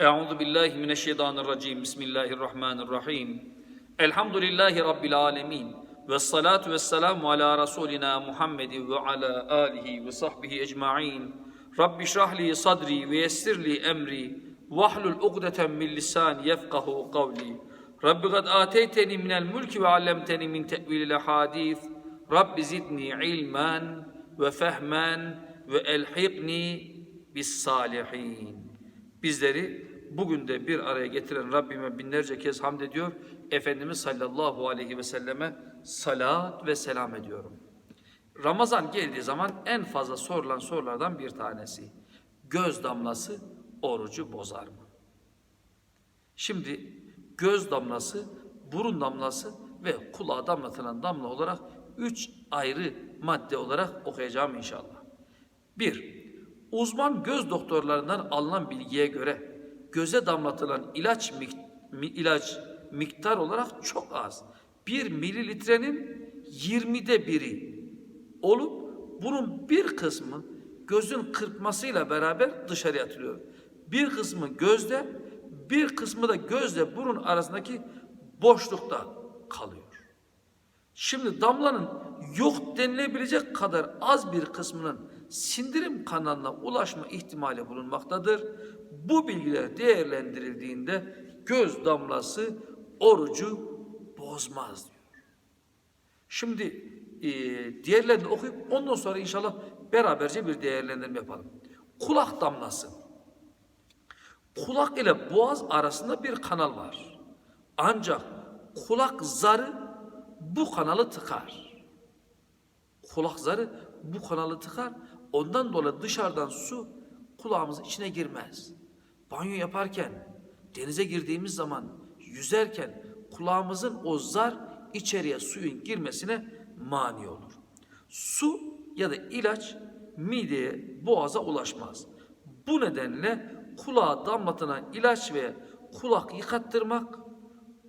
Euzu billahi mineşşeytanirracim. Bismillahirrahmanirrahim. Elhamdülillahi rabbil alamin. Ve salatu ve selamu ala rasulina Muhammedin ve ala alihi ve sahbihi ecmaîn. Rabbi şrah li sadri ve yessir li emri. Vahlul ugdeten min lisani yefkahu kavli. Rabbi kad ateyteni minel mulki ve allemteni min tevilil hadis. Rabbi zidni ilmen ve fehmen ve elhikni bis salihin. Bizleri bugün de bir araya getiren Rabbime binlerce kez hamd ediyor. Efendimiz sallallahu aleyhi ve selleme salat ve selam ediyorum. Ramazan geldiği zaman en fazla sorulan sorulardan bir tanesi. Göz damlası orucu bozar mı? Şimdi göz damlası, burun damlası ve kulağa damlatılan damla olarak üç ayrı madde olarak okuyacağım inşallah. Bir, uzman göz doktorlarından alınan bilgiye göre göze damlatılan ilaç ilaç miktar olarak çok az. Bir mililitrenin 20'de biri olup bunun bir kısmı gözün kırpmasıyla beraber dışarıya atılıyor. Bir kısmı gözde, bir kısmı da gözle burun arasındaki boşlukta kalıyor. Şimdi damlanın yok denilebilecek kadar az bir kısmının sindirim kanalına ulaşma ihtimali bulunmaktadır. Bu bilgiler değerlendirildiğinde göz damlası orucu bozmaz diyor. Şimdi e, diğerlerini okuyup ondan sonra inşallah beraberce bir değerlendirme yapalım. Kulak damlası. Kulak ile boğaz arasında bir kanal var. Ancak kulak zarı bu kanalı tıkar. Kulak zarı bu kanalı tıkar. Ondan dolayı dışarıdan su kulağımızın içine girmez. Banyo yaparken, denize girdiğimiz zaman, yüzerken kulağımızın o zar içeriye suyun girmesine mani olur. Su ya da ilaç mideye, boğaza ulaşmaz. Bu nedenle kulağa damlatılan ilaç ve kulak yıkattırmak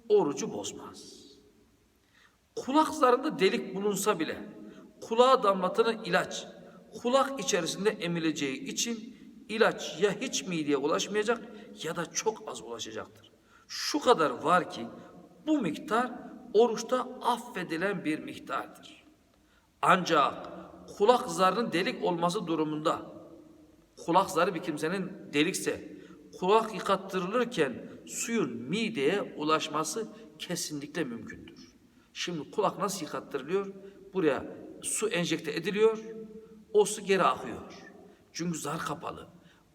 orucu bozmaz. Kulak zarında delik bulunsa bile kulağa damlatılan ilaç kulak içerisinde emileceği için ilaç ya hiç mideye ulaşmayacak ya da çok az ulaşacaktır. Şu kadar var ki bu miktar oruçta affedilen bir miktardır. Ancak kulak zarının delik olması durumunda kulak zarı bir kimsenin delikse kulak yıkattırılırken suyun mideye ulaşması kesinlikle mümkündür. Şimdi kulak nasıl yıkattırılıyor? Buraya su enjekte ediliyor, o su geri akıyor. Çünkü zar kapalı.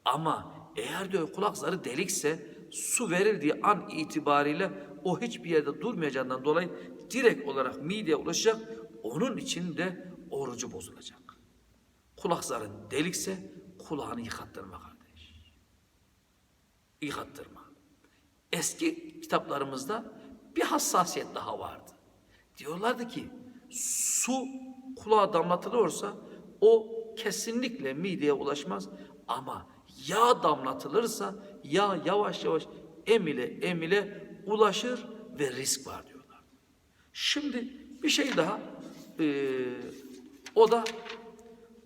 Ama eğer diyor kulak zarı delikse su verildiği an itibariyle o hiçbir yerde durmayacağından dolayı direkt olarak mideye ulaşacak. Onun için de orucu bozulacak. Kulak zarın delikse kulağını yıkattırma kardeş. Yıkattırma. Eski kitaplarımızda bir hassasiyet daha vardı. Diyorlardı ki su kulağa damlatılırsa o kesinlikle mideye ulaşmaz ama yağ damlatılırsa yağ yavaş yavaş emile emile ulaşır ve risk var diyorlar. Şimdi bir şey daha eee, o da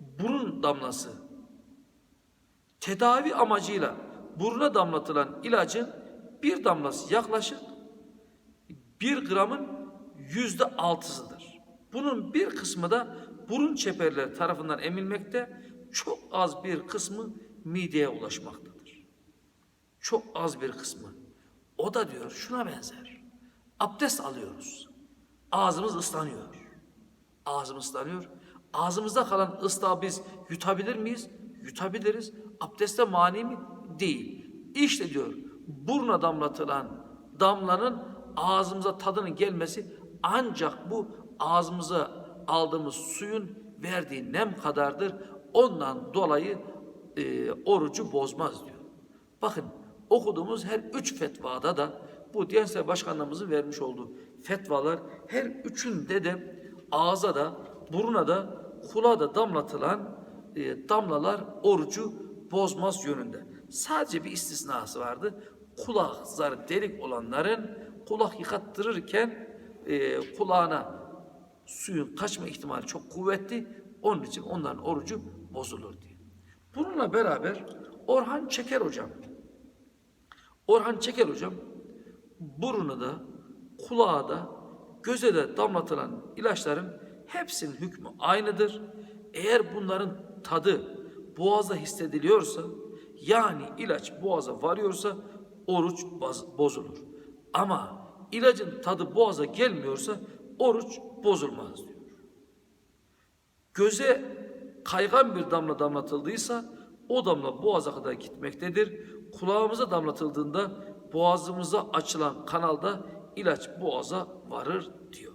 burun damlası. Tedavi amacıyla buruna damlatılan ilacın bir damlası yaklaşık bir gramın yüzde altısıdır. Bunun bir kısmı da burun çeperleri tarafından emilmekte, çok az bir kısmı mideye ulaşmaktadır. Çok az bir kısmı. O da diyor şuna benzer. Abdest alıyoruz. Ağzımız ıslanıyor. Ağzımız ıslanıyor. Ağzımızda kalan ıslığı biz yutabilir miyiz? Yutabiliriz. Abdeste mani mi? Değil. İşte diyor buruna damlatılan damlanın ağzımıza tadının gelmesi ancak bu ağzımıza aldığımız suyun verdiği nem kadardır. Ondan dolayı e, orucu bozmaz diyor. Bakın okuduğumuz her üç fetvada da bu Diyanet İşleri Başkanlığımızın vermiş olduğu fetvalar her üçünde de ağza da buruna da kulağa da damlatılan e, damlalar orucu bozmaz yönünde. Sadece bir istisnası vardı. Kulak zarı delik olanların kulak yıkattırırken e, kulağına suyun kaçma ihtimali çok kuvvetli. Onun için onların orucu bozulur diye. Bununla beraber Orhan Çeker hocam Orhan Çeker hocam buruna da, kulağa da, göze de damlatılan ilaçların hepsinin hükmü aynıdır. Eğer bunların tadı boğazda hissediliyorsa, yani ilaç boğaza varıyorsa oruç bozulur. Ama ilacın tadı boğaza gelmiyorsa oruç bozulmaz diyor. Göze kaygan bir damla damlatıldıysa o damla boğaza kadar gitmektedir. Kulağımıza damlatıldığında boğazımıza açılan kanalda ilaç boğaza varır diyor.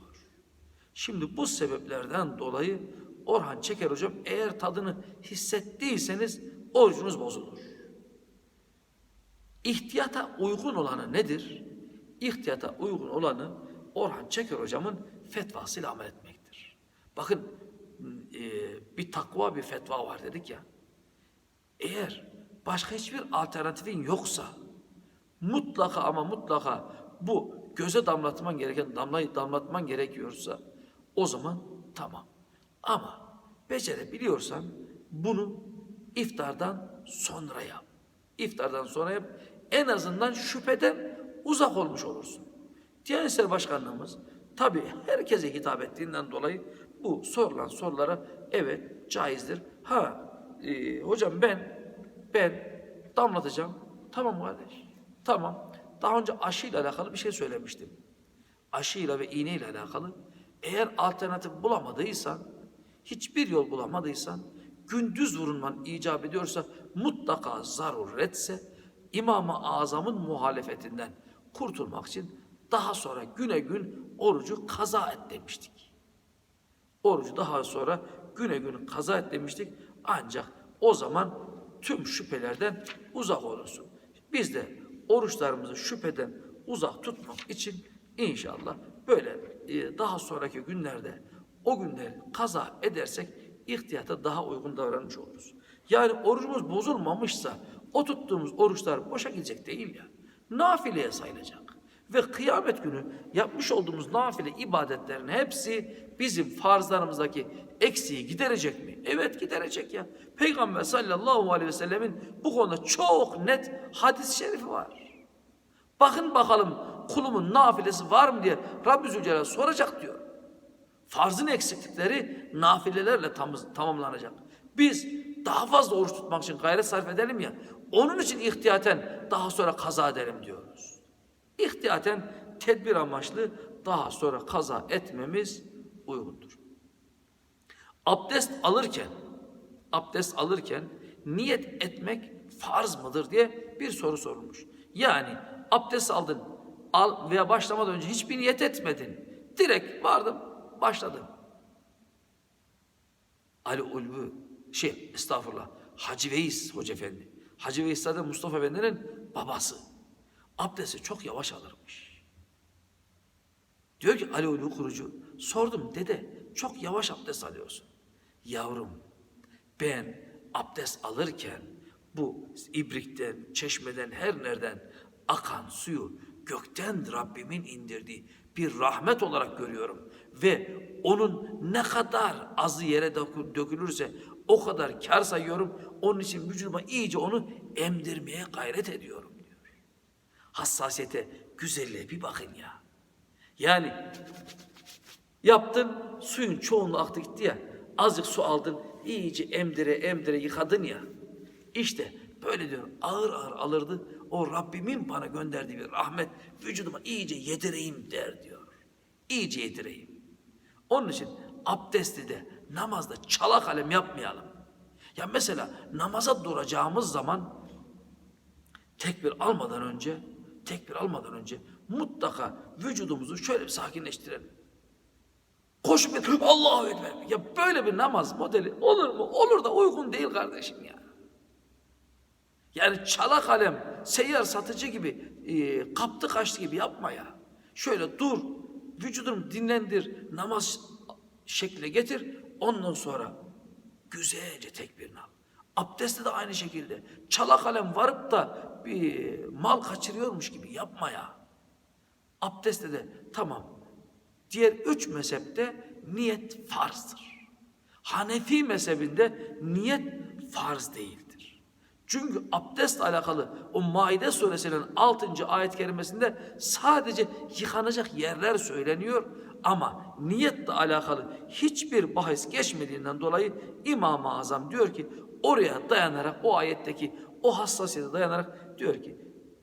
Şimdi bu sebeplerden dolayı Orhan Çeker hocam eğer tadını hissettiyseniz orucunuz bozulur. İhtiyata uygun olanı nedir? İhtiyata uygun olanı Orhan Çeker hocamın fetvasıyla amel etmektir. Bakın e, bir takva bir fetva var dedik ya. Eğer başka hiçbir alternatifin yoksa mutlaka ama mutlaka bu göze damlatman gereken damlayı damlatman gerekiyorsa o zaman tamam. Ama becerebiliyorsan bunu iftardan sonra yap. İftardan sonra yap. En azından şüpheden uzak olmuş olursun. Diyanet İşleri Başkanlığımız tabii herkese hitap ettiğinden dolayı bu sorulan sorulara evet caizdir. Ha e, hocam ben ben damlatacağım. Tamam kardeş. Tamam. Daha önce aşıyla alakalı bir şey söylemiştim. Aşıyla ve iğneyle alakalı eğer alternatif bulamadıysan, hiçbir yol bulamadıysan, gündüz vurulman icap ediyorsa mutlaka zaruretse İmam-ı Azam'ın muhalefetinden kurtulmak için daha sonra güne gün orucu kaza et demiştik. Orucu daha sonra güne gün kaza et demiştik. Ancak o zaman tüm şüphelerden uzak olursun. Biz de oruçlarımızı şüpheden uzak tutmak için inşallah böyle e, daha sonraki günlerde o günleri kaza edersek ihtiyata daha uygun davranmış oluruz. Yani orucumuz bozulmamışsa o tuttuğumuz oruçlar boşa gidecek değil ya. Nafileye sayılacak. Ve kıyamet günü yapmış olduğumuz nafile ibadetlerin hepsi bizim farzlarımızdaki eksiği giderecek mi? Evet giderecek ya. Peygamber sallallahu aleyhi ve sellemin bu konuda çok net hadis-i şerifi var. Bakın bakalım kulumun nafilesi var mı diye Rabbi Zülcelal soracak diyor. Farzın eksiklikleri nafilelerle tam, tamamlanacak. Biz daha fazla oruç tutmak için gayret sarf edelim ya. Onun için ihtiyaten daha sonra kaza edelim diyoruz. İhtiyaten tedbir amaçlı daha sonra kaza etmemiz uygundur. Abdest alırken, abdest alırken niyet etmek farz mıdır diye bir soru sorulmuş. Yani abdest aldın, al veya başlamadan önce hiçbir niyet etmedin. Direkt vardım, başladım. Ali Ulvi, şey estağfurullah, Hacı Veys Hoca Efendi. Hacı Veys zaten Mustafa Efendi'nin babası. Abdesti çok yavaş alırmış. Diyor ki Ali Ulvi kurucu, sordum dede çok yavaş abdest alıyorsun. Yavrum ben abdest alırken bu ibrikten, çeşmeden, her nereden akan suyu gökten Rabbimin indirdiği bir rahmet olarak görüyorum. Ve onun ne kadar azı yere dökü- dökülürse o kadar kar sayıyorum. Onun için vücuduma iyice onu emdirmeye gayret ediyorum diyor. Hassasiyete, güzelliğe bir bakın ya. Yani yaptın suyun çoğunluğu aktı gitti ya. Azıcık su aldın iyice emdire emdire yıkadın ya. İşte böyle diyor ağır ağır alırdı. O Rabbimin bana gönderdiği bir rahmet vücuduma iyice yedireyim der diyor. İyice yedireyim. Onun için abdesti de namazda çala kalem yapmayalım. Ya mesela namaza duracağımız zaman tekbir almadan önce tekbir almadan önce mutlaka vücudumuzu şöyle bir sakinleştirelim. Koşup bir Allahu Ekber. Ya böyle bir namaz modeli olur mu? Olur da uygun değil kardeşim ya. Yani çala kalem, seyyar satıcı gibi, e, kaptı kaçtı gibi yapma ya. Şöyle dur, vücudunu dinlendir, namaz şekline getir. Ondan sonra güzelce tekbirini al. Abdestte de aynı şekilde. Çala kalem varıp da bir mal kaçırıyormuş gibi yapma ya. Abdestte de tamam. Diğer üç mezhepte niyet farzdır. Hanefi mezhebinde niyet farz değildir. Çünkü abdestle alakalı o Maide suresinin 6. ayet kerimesinde sadece yıkanacak yerler söyleniyor ama niyetle alakalı hiçbir bahis geçmediğinden dolayı İmam-ı Azam diyor ki oraya dayanarak o ayetteki o hassasiyete dayanarak diyor ki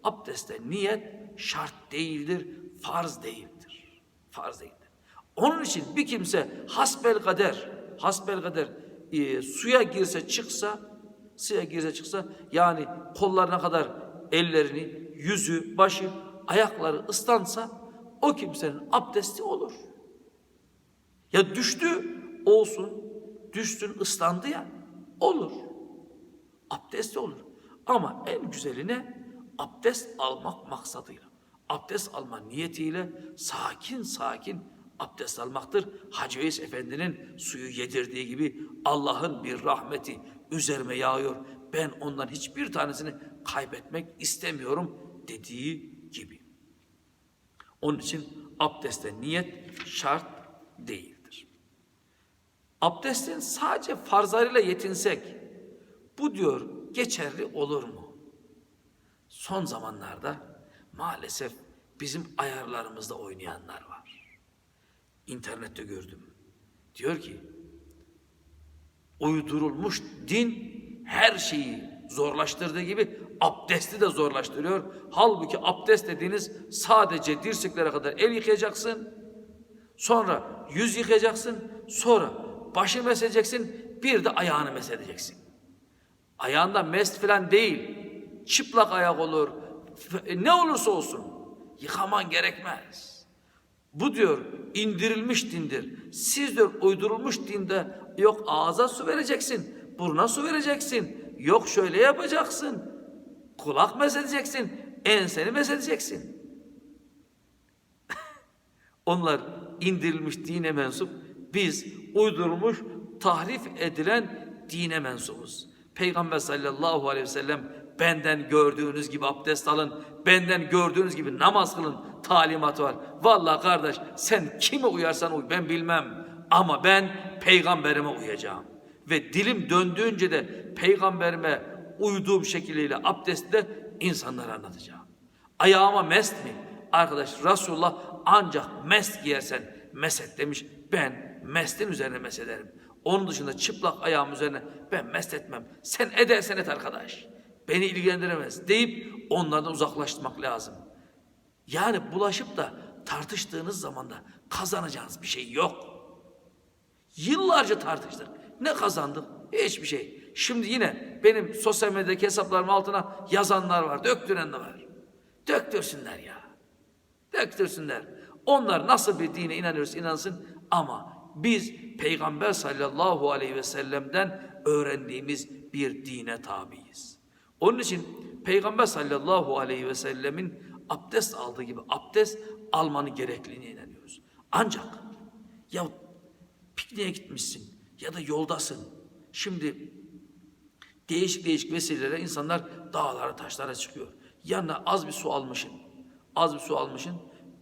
abdestte niyet şart değildir, farz değildir. Farz değildir. Onun için bir kimse hasbel kader, hasbel kader e, suya girse çıksa, suya girse çıksa yani kollarına kadar ellerini, yüzü, başı, ayakları ıslansa o kimsenin abdesti olur. Ya düştü olsun, düştün ıslandı ya olur. Abdesti olur. Ama en güzeli ne? Abdest almak maksadıyla. Abdest alma niyetiyle sakin sakin abdest almaktır. Hacı Veys Efendi'nin suyu yedirdiği gibi Allah'ın bir rahmeti üzerime yağıyor. Ben ondan hiçbir tanesini kaybetmek istemiyorum dediği gibi. Onun için abdeste niyet şart değildir. Abdestin sadece farzlarıyla yetinsek bu diyor geçerli olur mu? Son zamanlarda maalesef bizim ayarlarımızda oynayanlar var. İnternette gördüm. Diyor ki uydurulmuş din her şeyi zorlaştırdığı gibi abdesti de zorlaştırıyor. Halbuki abdest dediğiniz sadece dirseklere kadar el yıkayacaksın. Sonra yüz yıkayacaksın. Sonra başı mesedeceksin. Bir de ayağını mesedeceksin. Ayağında mest falan değil. Çıplak ayak olur. F- Ne olursa olsun. Yıkaman gerekmez. Bu diyor indirilmiş dindir. Siz diyor uydurulmuş dinde yok ağza su vereceksin. Buruna su vereceksin. Yok şöyle yapacaksın. Kulak mesedeceksin. Enseni mesedeceksin. Onlar indirilmiş dine mensup. Biz uydurulmuş, tahrif edilen dine mensubuz. Peygamber sallallahu aleyhi ve sellem benden gördüğünüz gibi abdest alın, benden gördüğünüz gibi namaz kılın talimatı var. Vallahi kardeş sen kime uyarsan uy ben bilmem ama ben peygamberime uyacağım. Ve dilim döndüğünce de peygamberime uyduğum şekliyle abdestte insanlara anlatacağım. Ayağıma mest mi? Arkadaş Resulullah ancak mest giyersen meset demiş. Ben mestin üzerine mesederim. Onun dışında çıplak ayağım üzerine ben mest etmem. Sen edersen et arkadaş. Beni ilgilendiremez deyip onlardan uzaklaştırmak lazım. Yani bulaşıp da tartıştığınız zaman da kazanacağınız bir şey yok. Yıllarca tartıştık. Ne kazandık? Hiçbir şey. Şimdi yine benim sosyal medyadaki hesaplarım altına yazanlar var, döktürenler var. Döktürsünler ya. Döktürsünler. Onlar nasıl bir dine inanıyorsa inansın ama biz Peygamber sallallahu aleyhi ve sellem'den öğrendiğimiz bir dine tabiiz. Onun için Peygamber sallallahu aleyhi ve sellemin abdest aldığı gibi abdest almanı gerekliliğine inanıyoruz. Ancak ya pikniğe gitmişsin ya da yoldasın. Şimdi değişik değişik vesilelere insanlar dağlara taşlara çıkıyor. Yanına az bir su almışsın. Az bir su almışsın.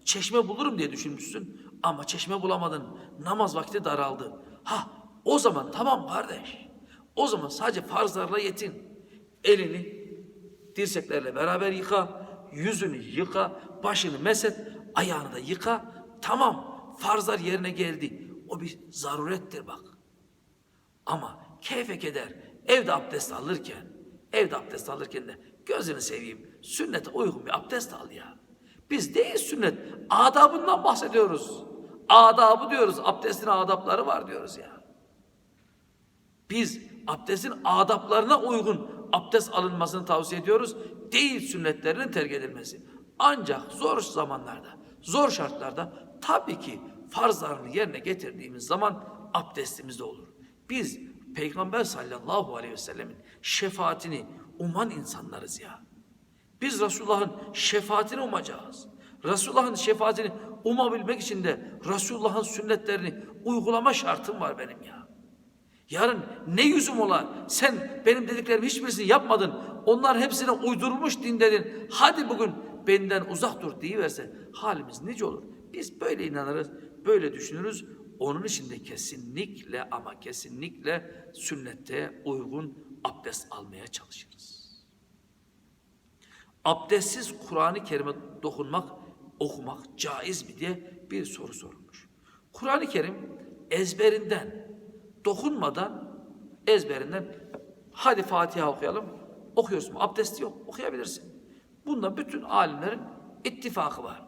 Çeşme bulurum diye düşünmüşsün. Ama çeşme bulamadın. Namaz vakti daraldı. Ha o zaman tamam kardeş. O zaman sadece farzlarla yetin. Elini dirseklerle beraber yıka. Yüzünü yıka. Başını meset. Ayağını da yıka. Tamam farzlar yerine geldi. O bir zarurettir bak. Ama keyfe keder evde abdest alırken, evde abdest alırken de gözünü seveyim sünnete uygun bir abdest al ya. Biz değil sünnet, adabından bahsediyoruz. Adabı diyoruz, abdestin adapları var diyoruz ya. Biz abdestin adaplarına uygun abdest alınmasını tavsiye ediyoruz. Değil sünnetlerinin terk edilmesi. Ancak zor zamanlarda, zor şartlarda tabii ki farzlarını yerine getirdiğimiz zaman abdestimiz de olur. Biz Peygamber sallallahu aleyhi ve sellemin şefaatini uman insanlarız ya. Biz Resulullah'ın şefaatini umacağız. Resulullah'ın şefaatini umabilmek için de Resulullah'ın sünnetlerini uygulama şartım var benim ya. Yarın ne yüzüm ola sen benim dediklerim hiçbirisini yapmadın. Onlar hepsine uydurmuş din dedin. Hadi bugün benden uzak dur deyiverse halimiz nice olur. Biz böyle inanırız, böyle düşünürüz. Onun için de kesinlikle ama kesinlikle sünnete uygun abdest almaya çalışırız. abdestsiz Kur'an-ı Kerim'e dokunmak, okumak caiz mi diye bir soru sorulmuş. Kur'an-ı Kerim ezberinden, dokunmadan ezberinden hadi Fatiha okuyalım. Okuyorsun. Abdesti yok. Okuyabilirsin. Bunda bütün alimlerin ittifakı var.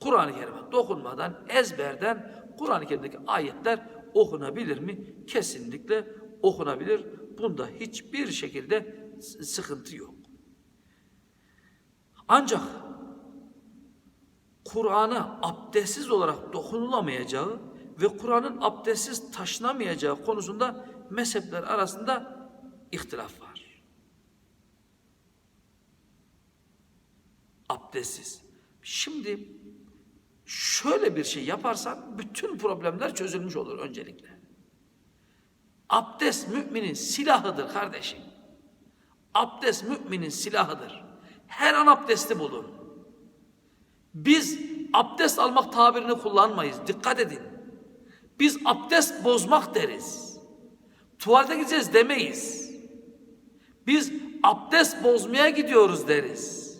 Kur'an-ı Kerim'e dokunmadan ezberden Kur'an-ı Kerim'deki ayetler okunabilir mi? Kesinlikle okunabilir. Bunda hiçbir şekilde sıkıntı yok. Ancak Kur'an'a abdestsiz olarak dokunulamayacağı ve Kur'an'ın abdestsiz taşınamayacağı konusunda mezhepler arasında ihtilaf var. Abdestsiz. Şimdi şöyle bir şey yaparsan bütün problemler çözülmüş olur öncelikle. Abdest müminin silahıdır kardeşim. Abdest müminin silahıdır. Her an abdesti bulun. Biz abdest almak tabirini kullanmayız. Dikkat edin. Biz abdest bozmak deriz. Tuvalete gideceğiz demeyiz. Biz abdest bozmaya gidiyoruz deriz.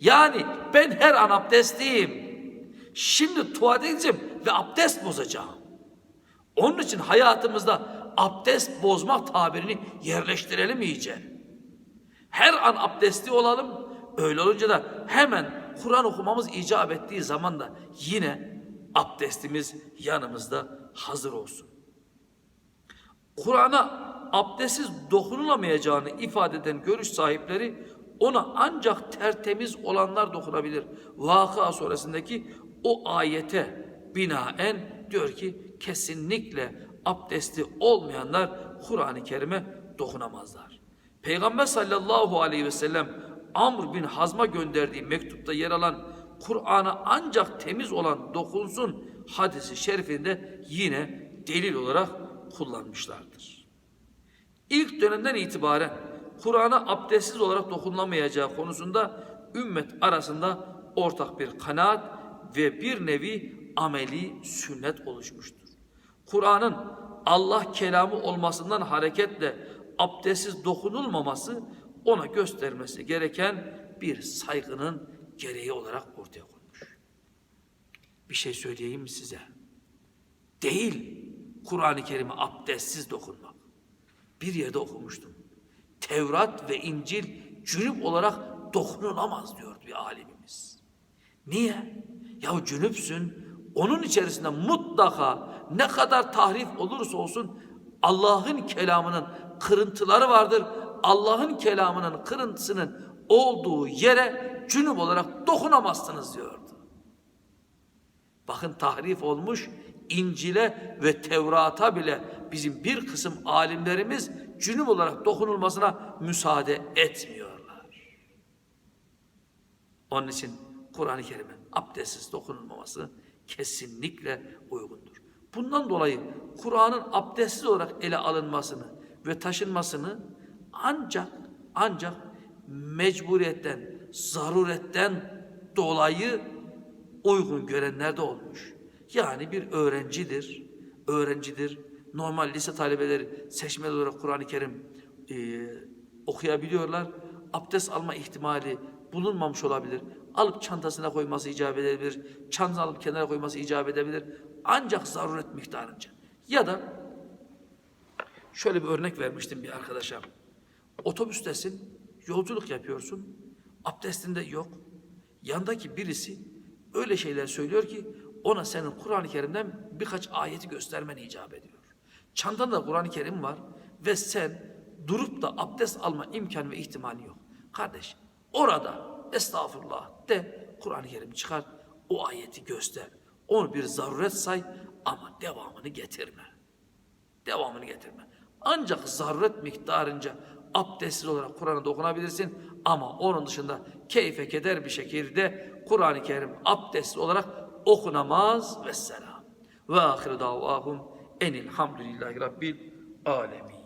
Yani ben her an abdestliyim. Şimdi tuvalete gideceğim ve abdest bozacağım. Onun için hayatımızda abdest bozmak tabirini yerleştirelim iyice. Her an abdestli olalım. Öyle olunca da hemen Kur'an okumamız icap ettiği zaman da yine abdestimiz yanımızda hazır olsun. Kur'an'a abdestsiz dokunulamayacağını ifade eden görüş sahipleri ona ancak tertemiz olanlar dokunabilir. Vakıa suresindeki o ayete binaen diyor ki kesinlikle abdesti olmayanlar Kur'an-ı Kerim'e dokunamazlar. Peygamber sallallahu aleyhi ve sellem Amr bin Hazm'a gönderdiği mektupta yer alan Kur'an'a ancak temiz olan dokunsun hadisi şerifinde yine delil olarak kullanmışlardır. İlk dönemden itibaren Kur'an'a abdestsiz olarak dokunulamayacağı konusunda ümmet arasında ortak bir kanaat ve bir nevi ameli sünnet oluşmuştur. Kur'an'ın Allah kelamı olmasından hareketle abdestsiz dokunulmaması ona göstermesi gereken bir saygının gereği olarak ortaya konmuş. Bir şey söyleyeyim mi size? Değil Kur'an-ı Kerim'e abdestsiz dokunmak. Bir yerde okumuştum. Tevrat ve İncil cünüp olarak dokunulamaz diyordu bir alimimiz. Niye? Ya cünüpsün, onun içerisinde mutlaka ne kadar tahrif olursa olsun Allah'ın kelamının kırıntıları vardır. Allah'ın kelamının kırıntısının olduğu yere cünüp olarak dokunamazsınız diyordu. Bakın tahrif olmuş İncil'e ve Tevrat'a bile bizim bir kısım alimlerimiz cünüp olarak dokunulmasına müsaade etmiyorlar. Onun için Kur'an-ı Kerim'in abdestsiz dokunulmaması kesinlikle uygundur. Bundan dolayı Kur'an'ın abdestsiz olarak ele alınmasını ve taşınmasını ancak ancak mecburiyetten, zaruretten dolayı uygun görenler de olmuş. Yani bir öğrencidir, öğrencidir. Normal lise talebeleri seçmeli olarak Kur'an-ı Kerim e, okuyabiliyorlar. Abdest alma ihtimali bulunmamış olabilir. Alıp çantasına koyması icap edebilir. Çantasını alıp kenara koyması icap edebilir. Ancak zaruret miktarınca. Ya da şöyle bir örnek vermiştim bir arkadaşa. Otobüstesin, yolculuk yapıyorsun. Abdestinde yok. Yandaki birisi öyle şeyler söylüyor ki ona senin Kur'an-ı Kerim'den birkaç ayeti göstermen icap ediyor. Çantanda Kur'an-ı Kerim var ve sen durup da abdest alma imkanı ve ihtimali yok. Kardeş orada estağfurullah de Kur'an-ı Kerim çıkar o ayeti göster. Onu bir zaruret say ama devamını getirme. Devamını getirme. Ancak zaruret miktarınca abdestsiz olarak Kur'an'a dokunabilirsin ama onun dışında keyfe keder bir şekilde Kur'an-ı Kerim abdestsiz olarak okunamaz ve selam. Ve ahir davahum enilhamdülillahi rabbil alemin.